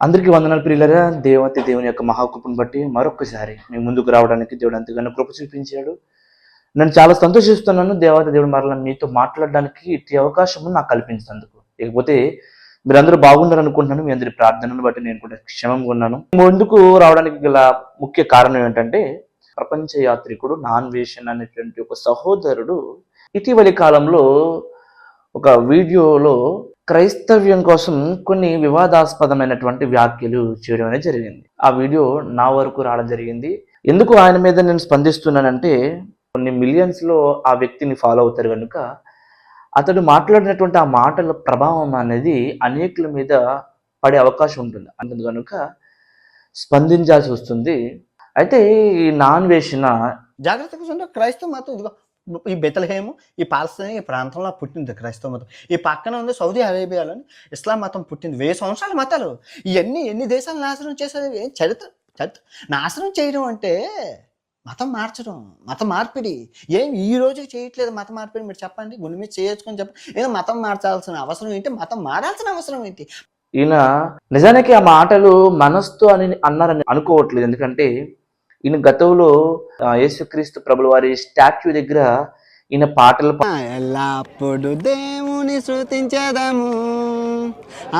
అందరికీ వందనాలు ప్రియులరా. దేవతి దేవుని యొక్క మహాకృపను బట్టి మరొకసారి మీ ముందుకు రావడానికి దేవుడు అంతగానో కృప చూపించాడు. నేను చాలా సంతోషిస్తున్నాను. దేవత దేవుడు మరలా మీతో మాట్లాడడానికి ఇట్టి అవకాశం నాకు కల్పించినందుకు. ఇకపోతే మీరందరూ బాగున్నారు అనుకుంటున్నాను. మీ అందరి ప్రార్థనను బట్టి నేను కూడా క్షమంగా ఉన్నాను. ముందుకు రావడానికి గల ముఖ్య కారణం ఏంటంటే ప్రపంచ యాత్రికుడు నాన్ వేషన్ అనేటువంటి ఒక సహోదరుడు ఇటీవలి కాలంలో ఒక వీడియోలో క్రైస్తవ్యం కోసం కొన్ని వివాదాస్పదమైనటువంటి వ్యాఖ్యలు చేయడం అనేది జరిగింది. ఆ వీడియో నా వరకు రావడం జరిగింది. ఎందుకు ఆయన మీద నేను స్పందిస్తున్నానంటే కొన్ని మిలియన్స్లో ఆ వ్యక్తిని ఫాలో అవుతారు కనుక అతడు మాట్లాడినటువంటి ఆ మాటల ప్రభావం అనేది అనేకుల మీద పడే అవకాశం ఉంటుంది. అందుకు కనుక స్పందించాల్సి వస్తుంది. అయితే ఈ నాన్ వేసిన జాగ్రత్తగా క్రైస్తవ మతం ఇదిగో ఈ బెతల్హేము ఈ పాలస్తీన్ ఈ ప్రాంతంలో పుట్టింది క్రైస్తవ మతం. ఈ పక్కన ఉంది సౌదీ అరేబియాలోని ఇస్లాం మతం పుట్టింది. వెయ్యి సంవత్సరాల మతాలు. ఇవన్నీ ఎన్ని దేశాలు నాశనం చేసేది చరిత్ర? చరిత్ర? నాశనం చేయడం అంటే మతం మార్చడం మత మార్పిడి. ఏం ఈ రోజు చేయట్లేదు మత మార్పిడి? మీరు చెప్పండి. గుండె మీద చేయొచ్చుకొని చెప్పండి ఏదో మతం మార్చాల్సిన అవసరం ఏంటి? మతం మారాల్సిన అవసరం ఏంటి? ఈయన నిజానికి ఆ మాటలు మనస్తో అని అన్నారని అనుకోవట్లేదు. ఎందుకంటే ఈయన గతంలో యేసుక్రీస్తు ప్రభుల వారి స్టాచ్యూ దగ్గర ఈయన పాటలు ఎల్లప్పుడు దేవుని శృతించేదము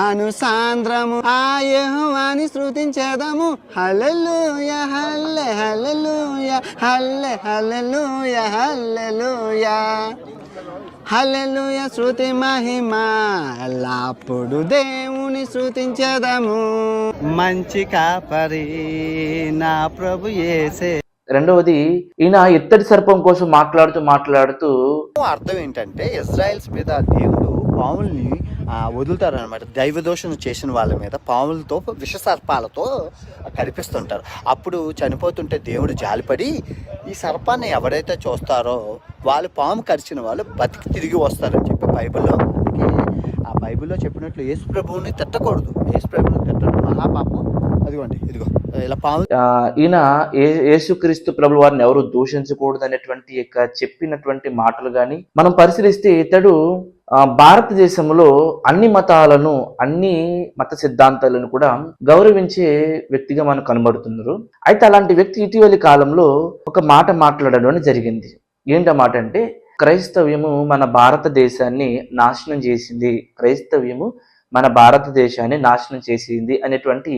అనుసాంద్రము ఆ యెహోవాని శృతించేదము హల్లెలూయ హల్లె హల్లెలూయ హల్లె హల్లెలూయ హల్లెలూయ. హల్లెలూయ శృతి మహిమ. ఎల్లప్పుడు దేవుని శృతించేదము మంచి కాపరి నా ప్రభు యేసే. రెండవది ఈయన ఇత్తడి సర్పం కోసం మాట్లాడుతూ మాట్లాడుతూ అర్థం ఏంటంటే ఇజ్రాయెల్స్ మీద దేవుడు పాముల్ని వదులుతారనమాట దైవ దైవదోషం చేసిన వాళ్ళ మీద పాములతో విష సర్పాలతో కనిపిస్తుంటారు అప్పుడు చనిపోతుంటే దేవుడు జాలిపడి ఈ సర్పాన్ని ఎవరైతే చూస్తారో వాళ్ళు పాము కరిచిన వాళ్ళు బతికి తిరిగి వస్తారని చెప్పి బైబిల్లో ఆ బైబిల్లో చెప్పినట్లు యేసు ప్రభువుని తిట్టకూడదు. యేసు ప్రభువుని తిట్టడం మహాపాపం అదిగోండి ఇదిగో ఇలా పాము ఈయన ఏ- యేసుక్రీస్తు ప్రభు వారిని ఎవరు దూషించకూడదు అనేటువంటి యొక్క చెప్పినటువంటి మాటలు కానీ మనం పరిశీలిస్తే ఇతడు భారతదేశంలో అన్ని మతాలను అన్ని మత సిద్ధాంతాలను కూడా గౌరవించే వ్యక్తిగా మనకు కనబడుతున్నారు. అయితే అలాంటి వ్యక్తి ఇటీవలి కాలంలో ఒక మాట మాట్లాడడం జరిగింది. ఏంటి మాట అంటే క్రైస్తవ్యము మన భారతదేశాన్ని నాశనం చేసింది. క్రైస్తవ్యము మన భారతదేశాన్ని నాశనం చేసింది అనేటువంటి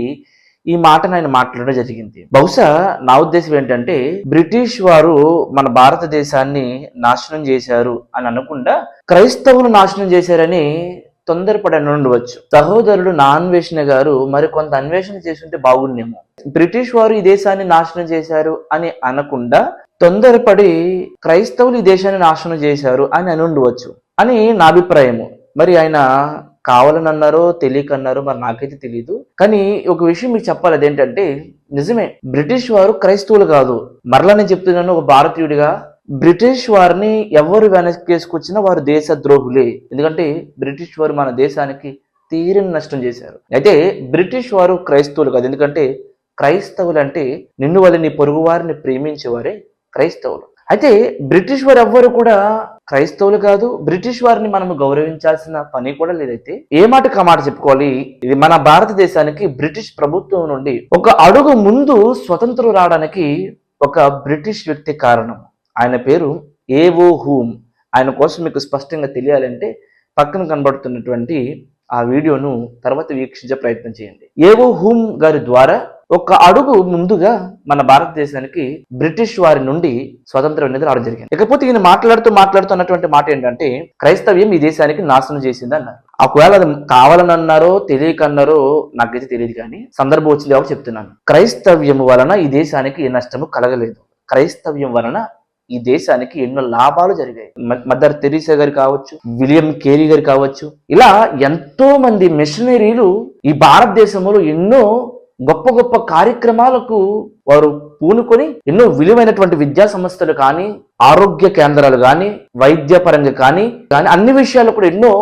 ఈ మాటను ఆయన మాట్లాడడం జరిగింది. బహుశా నా ఉద్దేశం ఏంటంటే బ్రిటిష్ వారు మన భారతదేశాన్ని నాశనం చేశారు అని అనకుండా క్రైస్తవులు నాశనం చేశారని తొందరపడి అని ఉండవచ్చు. సహోదరుడు నా అన్వేషణ గారు మరి కొంత అన్వేషణ చేస్తుంటే బాగుండేమో. బ్రిటిష్ వారు ఈ దేశాన్ని నాశనం చేశారు అని అనకుండా తొందరపడి క్రైస్తవులు ఈ దేశాన్ని నాశనం చేశారు అని అని ఉండవచ్చు. అని నా అభిప్రాయము. మరి ఆయన కావాలని అన్నారో తెలియకన్నారో మరి నాకైతే తెలియదు కానీ ఒక విషయం మీకు చెప్పాలి అదేంటంటే నిజమే బ్రిటిష్ వారు క్రైస్తవులు కాదు. మరలా నేను చెప్తున్నాను ఒక భారతీయుడిగా బ్రిటిష్ వారిని ఎవరు వెనకేసుకొచ్చినా వారు దేశ ద్రోహులే. ఎందుకంటే బ్రిటిష్ వారు మన దేశానికి తీరని నష్టం చేశారు. అయితే బ్రిటిష్ వారు క్రైస్తవులు కాదు. ఎందుకంటే క్రైస్తవులు అంటే నిన్ను వాళ్ళని పొరుగువారిని పొరుగు వారిని ప్రేమించేవారే క్రైస్తవులు. అయితే బ్రిటిష్ వారు ఎవ్వరు కూడా క్రైస్తవులు కాదు బ్రిటిష్ వారిని మనం గౌరవించాల్సిన పని కూడా లేదైతే ఏ మాటకు ఆ మాట చెప్పుకోవాలి? ఇది మన భారతదేశానికి బ్రిటిష్ ప్రభుత్వం నుండి ఒక అడుగు ముందు స్వతంత్రం రావడానికి ఒక బ్రిటిష్ వ్యక్తి కారణం. ఆయన పేరు ఏవో హూమ్. ఆయన కోసం మీకు స్పష్టంగా తెలియాలంటే పక్కన కనబడుతున్నటువంటి ఆ వీడియోను తర్వాత వీక్షించే ప్రయత్నం చేయండి. ఏవో హూమ్ గారి ద్వారా ఒక అడుగు ముందుగా మన భారతదేశానికి బ్రిటిష్ వారి నుండి స్వతంత్రం అనేది రావడం జరిగింది. ఇకపోతే ఈయన మాట్లాడుతూ మాట్లాడుతూ అన్నటువంటి మాట ఏంటంటే క్రైస్తవ్యం ఈ దేశానికి నాశనం చేసింది అన్నారు. ఒకవేళ అది కావాలని అన్నారో తెలియక అన్నారో నాకైతే తెలియదు కానీ సందర్భం వచ్చింది కాబట్టి చెప్తున్నాను. క్రైస్తవ్యం వలన ఈ దేశానికి ఏ నష్టము కలగలేదు. క్రైస్తవ్యం వలన ఈ దేశానికి ఎన్నో లాభాలు జరిగాయి. మ- మదర్ తెరీసా గారు కావచ్చు విలియం కేరీ గారు కావచ్చు ఇలా ఎంతో మంది మిషనరీలు ఈ భారతదేశంలో ఎన్నో గొప్ప గొప్ప కార్యక్రమాలకు వారు పూనుకొని ఎన్నో విలువైనటువంటి విద్యా సంస్థలు కానీ ఆరోగ్య కేంద్రాలు కానీ వైద్య పరంగా కానీ కానీ అన్ని విషయాలు కూడా ఎన్నో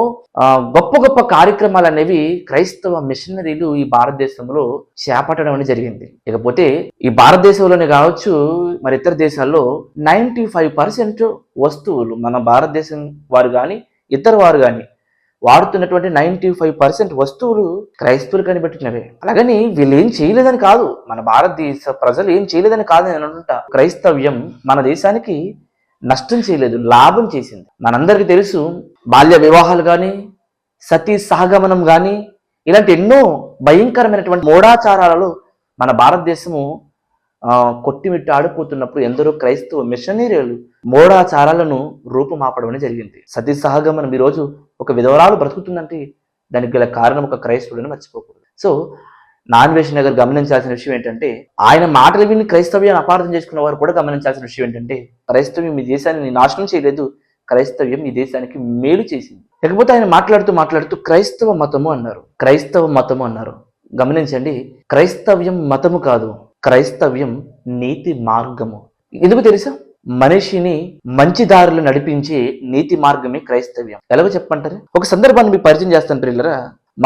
గొప్ప గొప్ప కార్యక్రమాలు అనేవి క్రైస్తవ మిషనరీలు ఈ భారతదేశంలో చేపట్టడం అనేది జరిగింది. ఇకపోతే ఈ భారతదేశంలోనే కావచ్చు మరి ఇతర దేశాల్లో నైంటీ ఫైవ్ పర్సెంట్ వస్తువులు మన భారతదేశం వారు కానీ ఇతర వారు కానీ వాడుతున్నటువంటి నైన్టీ ఫైవ్ పర్సెంట్ వస్తువులు క్రైస్తవులు కనిపెట్టినవే అలాగని వీళ్ళు ఏం చేయలేదని కాదు. మన భారతదేశ ప్రజలు ఏం చేయలేదని కాదు నేను అనుకుంటా. క్రైస్తవ్యం మన దేశానికి నష్టం చేయలేదు లాభం చేసింది. మనందరికీ తెలుసు బాల్య వివాహాలు కానీ సతీ సహగమనం కానీ ఇలాంటి ఎన్నో భయంకరమైనటువంటి మూఢాచారాలలో మన భారతదేశము ఆ, కొట్టిమిట్టి ఆడిపోతున్నప్పుడు ఎందరో క్రైస్తవ మిషనరీలు మూఢాచారాలను రూపుమాపడమని జరిగింది. సతీ సహగమనం ఈరోజు ఒక విధవరాలు బ్రతుకుతుందంటే దానికి గల కారణం ఒక క్రైస్తవుడని మర్చిపోకూడదు. సో నాన్ వేషన్ గారు గమనించాల్సిన విషయం ఏంటంటే ఆయన మాటలు విని క్రైస్తవ్యాన్ని అపార్థం చేసుకున్న వారు కూడా గమనించాల్సిన విషయం ఏంటంటే క్రైస్తవ్యం ఈ దేశాన్ని నాశనం చేయలేదు క్రైస్తవ్యం ఈ దేశానికి మేలు చేసింది. లేకపోతే ఆయన మాట్లాడుతూ మాట్లాడుతూ క్రైస్తవ మతము అన్నారు. క్రైస్తవ మతము అన్నారు. గమనించండి క్రైస్తవ్యం మతము కాదు క్రైస్తవ్యం నీతి మార్గము. ఎందుకు తెలుసా? మనిషిని మంచి దారిలో నడిపించే నీతి మార్గమే క్రైస్తవ్యం. ఎలాగో చెప్పంటారు ఒక సందర్భాన్ని మీకు పరిచయం చేస్తాను పిల్లరా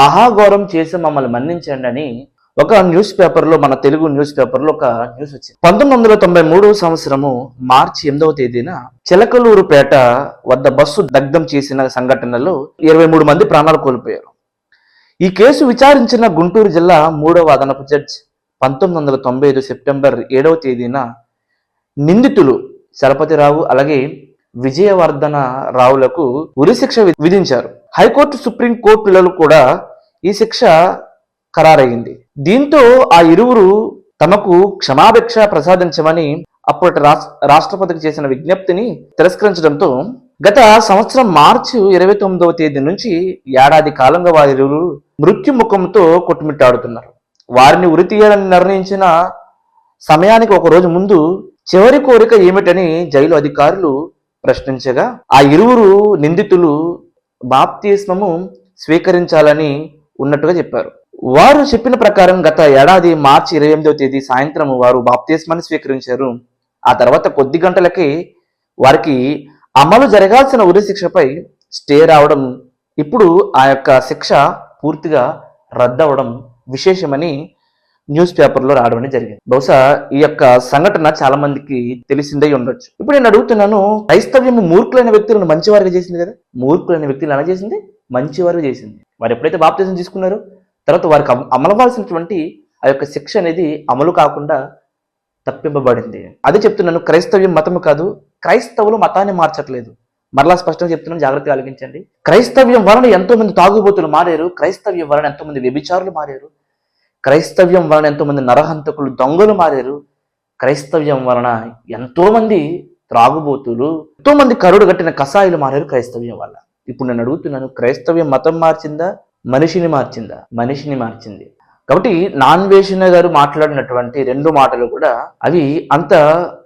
మహాఘోరం చేసి మమ్మల్ని మన్నించండి అని ఒక న్యూస్ పేపర్లో మన తెలుగు న్యూస్ పేపర్లో ఒక న్యూస్ వచ్చింది. పంతొమ్మిది వందల తొంభై మూడవ సంవత్సరము మార్చి ఎనిమిదవ తేదీన చిలకలూరుపేట వద్ద బస్సు దగ్ధం చేసిన సంఘటనలో ఇరవై మూడు మంది ప్రాణాలు కోల్పోయారు. ఈ కేసు విచారించిన గుంటూరు జిల్లా మూడవ అదనపు జడ్జ్ పంతొమ్మిది వందల తొంభై ఐదు సెప్టెంబర్ ఏడవ తేదీన నిందితులు చలపతిరావు అలాగే విజయవర్ధన రావులకు ఉరిశిక్ష వి- విధించారు. హైకోర్టు సుప్రీం కోర్టులలో కూడా ఈ శిక్ష ఖరారయ్యింది. దీంతో ఆ ఇరువురు తమకు క్షమాభిక్ష ప్రసాదించమని అప్పటి రాష్ట్రపతికి చేసిన విజ్ఞప్తిని తిరస్కరించడంతో గత సంవత్సరం మార్చి ఇరవై తొమ్మిదవ తేదీ నుంచి ఏడాది కాలంగా వారిరువురు మృత్యుముఖంతో కొట్టుమిట్టాడుతున్నారు. వారిని ఉరి తీయాలని నిర్ణయించిన సమయానికి ఒక రోజు ముందు చివరి కోరిక ఏమిటని జైలు అధికారులు ప్రశ్నించగా ఆ ఇరువురు నిందితులు బాప్తిస్మము స్వీకరించాలని ఉన్నట్టుగా చెప్పారు. వారు చెప్పిన ప్రకారం గత ఏడాది మార్చి ఇరవై ఎనిమిదవ తేదీ సాయంత్రం వారు బాప్తిస్మాన్ని స్వీకరించారు. ఆ తర్వాత కొద్ది గంటలకి వారికి అమలు జరగాల్సిన ఉరి శిక్షపై స్టే రావడం ఇప్పుడు ఆ యొక్క శిక్ష పూర్తిగా రద్దవడం విశేషమని న్యూస్ పేపర్లో రావడం అనేది జరిగింది. బహుశా ఈ యొక్క సంఘటన చాలా మందికి తెలిసిందే ఉండొచ్చు. ఇప్పుడు నేను అడుగుతున్నాను క్రైస్తవ్యం మూర్ఖులైన వ్యక్తులను మంచివారిగా చేసింది కదా? మూర్ఖులైన వ్యక్తులు ఎలా చేసింది? మంచివారు చేసింది. వారు ఎప్పుడైతే బాప్తిజం తీసుకున్నారో తర్వాత వారికి అమ- అమలవలసినటువంటి ఆ యొక్క శిక్ష అనేది అమలు కాకుండా తప్పింపబడింది. అదే చెప్తున్నాను క్రైస్తవ్యం మతము కాదు క్రైస్తవులు మతాన్ని మార్చట్లేదు. మరలా స్పష్టంగా చెప్తున్నాను జాగ్రత్త ఆలోచించండి. క్రైస్తవ్యం వలన ఎంతో మంది తాగుబోతులు మారారు క్రైస్తవ్యం వలన ఎంతో మంది వ్యభిచారులు మారారు క్రైస్తవ్యం వలన ఎంతోమంది నరహంతకులు దొంగలు మారారు. క్రైస్తవ్యం వలన ఎంతోమంది త్రాగుబోతులు ఎంతోమంది కరుడు కట్టిన కషాయిలు మారారు క్రైస్తవ్యం వల్ల. ఇప్పుడు నేను అడుగుతున్నాను క్రైస్తవ్యం మతం మార్చిందా? మనిషిని మార్చిందా? మనిషిని మార్చింది. కాబట్టి నాన్ వేషణ గారు మాట్లాడినటువంటి రెండు మాటలు కూడా అవి అంత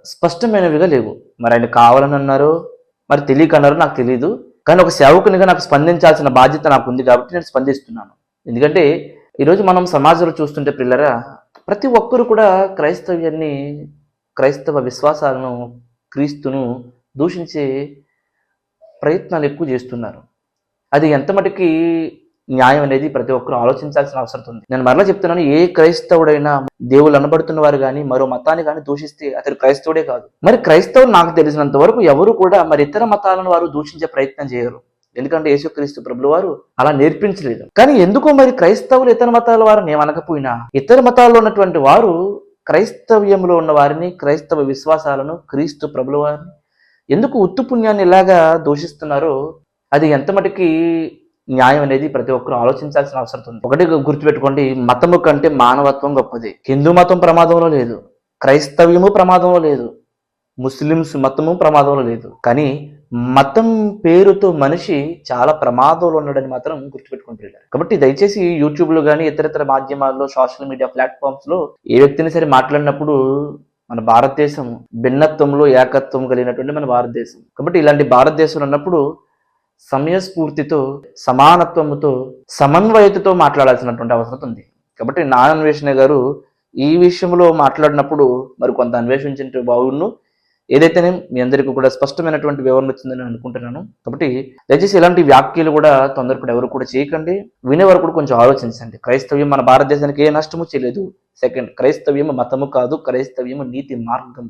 స్పష్టమైనవిగా లేవు. మరి ఆయన కావాలని అన్నారు? మరి తెలియకన్నారు నాకు తెలియదు కానీ ఒక సేవకునిగా నాకు స్పందించాల్సిన బాధ్యత నాకు ఉంది కాబట్టి నేను స్పందిస్తున్నాను. ఎందుకంటే ఈరోజు మనం సమాజంలో చూస్తుంటే పిల్లరా ప్రతి ఒక్కరు కూడా క్రైస్తవ్యాన్ని క్రైస్తవ విశ్వాసాలను క్రీస్తును దూషించే ప్రయత్నాలు ఎక్కువ చేస్తున్నారు. అది ఎంత మటుకి న్యాయం అనేది ప్రతి ఒక్కరు ఆలోచించాల్సిన అవసరం ఉంది. నేను మరలా చెప్తున్నాను ఏ క్రైస్తవుడైనా దేవుళ్ళు అనబడుతున్న వారు కానీ మరో మతాన్ని కానీ దూషిస్తే అతడు క్రైస్తవుడే కాదు. మరి క్రైస్తవుడు నాకు తెలిసినంత వరకు ఎవరు కూడా మరి ఇతర మతాలను వారు దూషించే ప్రయత్నం చేయరు. ఎందుకంటే యేసుక్రీస్తు ప్రభులు వారు అలా నేర్పించలేదు. కానీ ఎందుకో మరి క్రైస్తవులు ఇతర మతాల వారిని ఏమనకపోయినా ఇతర మతాల్లో ఉన్నటువంటి వారు క్రైస్తవ్యంలో ఉన్న వారిని క్రైస్తవ విశ్వాసాలను క్రీస్తు ప్రభుల వారిని ఎందుకు ఉత్తు పుణ్యాన్ని ఇలాగా దూషిస్తున్నారో అది ఎంత మటుకి న్యాయం అనేది ప్రతి ఒక్కరు ఆలోచించాల్సిన అవసరం ఉంది. ఒకటి గుర్తుపెట్టుకోండి మతము కంటే మానవత్వం గొప్పది. హిందూ మతం ప్రమాదంలో లేదు క్రైస్తవ్యము ప్రమాదంలో లేదు ముస్లిమ్స్ మతము ప్రమాదంలో లేదు. కానీ మతం పేరుతో మనిషి చాలా ప్రమాదంలో ఉన్నాడని మాత్రం గుర్తుపెట్టుకుని వెళ్ళారు కాబట్టి దయచేసి యూట్యూబ్లో కానీ ఇతరితర మాధ్యమాల్లో సోషల్ మీడియా ప్లాట్ఫామ్స్లో ఏ వ్యక్తిని సరే మాట్లాడినప్పుడు మన భారతదేశం భిన్నత్వంలో ఏకత్వం కలిగినటువంటి మన భారతదేశం. కాబట్టి ఇలాంటి భారతదేశం ఉన్నప్పుడు సమయస్ఫూర్తితో సమానత్వముతో సమన్వయతతో మాట్లాడాల్సినటువంటి అవసరం ఉంది. కాబట్టి నా అన్వేషణ గారు ఈ విషయంలో మాట్లాడినప్పుడు మరి కొంత అన్వేషించే బాగుండు ఏదైతేనే మీ అందరికీ కూడా స్పష్టమైనటువంటి వివరణ వచ్చిందని నేను అనుకుంటున్నాను. కాబట్టి దయచేసి ఇలాంటి వ్యాఖ్యలు కూడా తొందరపడి ఎవరు కూడా చేయకండి. వినేవారు కూడా కొంచెం ఆలోచించండి. క్రైస్తవ్యం మన భారతదేశానికి ఏ నష్టము చేయలేదు. సెకండ్ క్రైస్తవ్యం మతము కాదు. క్రైస్తవ్యం నీతి మార్గం.